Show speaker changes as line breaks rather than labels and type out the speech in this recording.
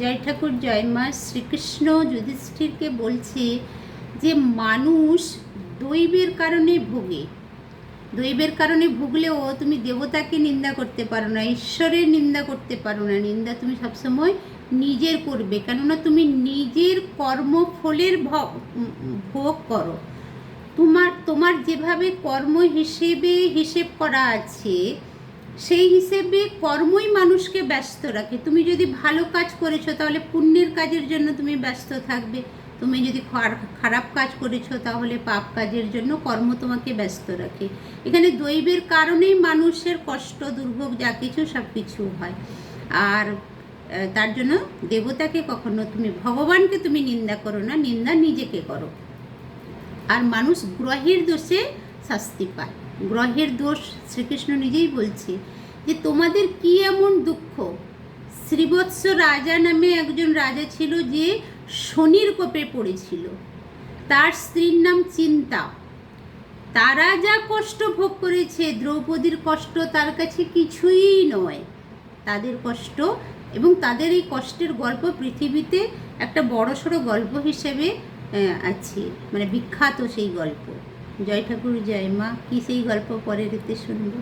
জয় ঠাকুর, জয় মা শ্রীকৃষ্ণ যুধিষ্ঠিরকে বলছে যে মানুষ দৈবের কারণে ভোগে। দৈবের কারণে ভুগলেও তুমি দেবতাকে নিন্দা করতে পারো না, ঈশ্বরের নিন্দা করতে পারো না। নিন্দা তুমি সবসময় নিজের করবে, কেননা তুমি নিজের কর্মফলের ভোগ করো। তোমার তোমার যেভাবে কর্ম হিসেবে হিসেব করা আছে সেই হিসেবে কর্মই মানুষকে ব্যস্ত রাখে। তুমি যদি ভালো কাজ করেছ, তাহলে পুণ্যের কাজের জন্য তুমি ব্যস্ত থাকবে। তুমি যদি খারাপ কাজ করেছ, তাহলে পাপ কাজের জন্য কর্ম তোমাকে ব্যস্ত রাখে। এখানে দৈবের কারণেই মানুষের কষ্ট, দুর্ভোগ যা কিছু, সব কিছু হয়। আর তার জন্য দেবতাকে কখনো তুমি, ভগবানকে তুমি নিন্দা করো না, নিন্দা নিজেকে করো। আর মানুষ গ্রহের দোষে শাস্তি পায়। গ্রহের দোষ শ্রীকৃষ্ণ নিজেই বলছে যে তোমাদের কি এমন দুঃখ? শ্রীবৎস রাজা নামে একজন রাজা ছিল যে শনির কোপে পড়েছিল। তার স্ত্রীর নাম চিন্তা। তারা যা কষ্ট ভোগ করেছে, দ্রৌপদীর কষ্ট তার কাছে কিছুই নয়। তাদের কষ্ট এবং তাদের এই কষ্টের গল্প পৃথিবীতে একটা বড়সড় গল্প হিসেবে আছে। মানে বিখ্যাত সেই গল্প। জয় ঠাকুর জয় মা কি সেই গল্প পরের এতে শুনব?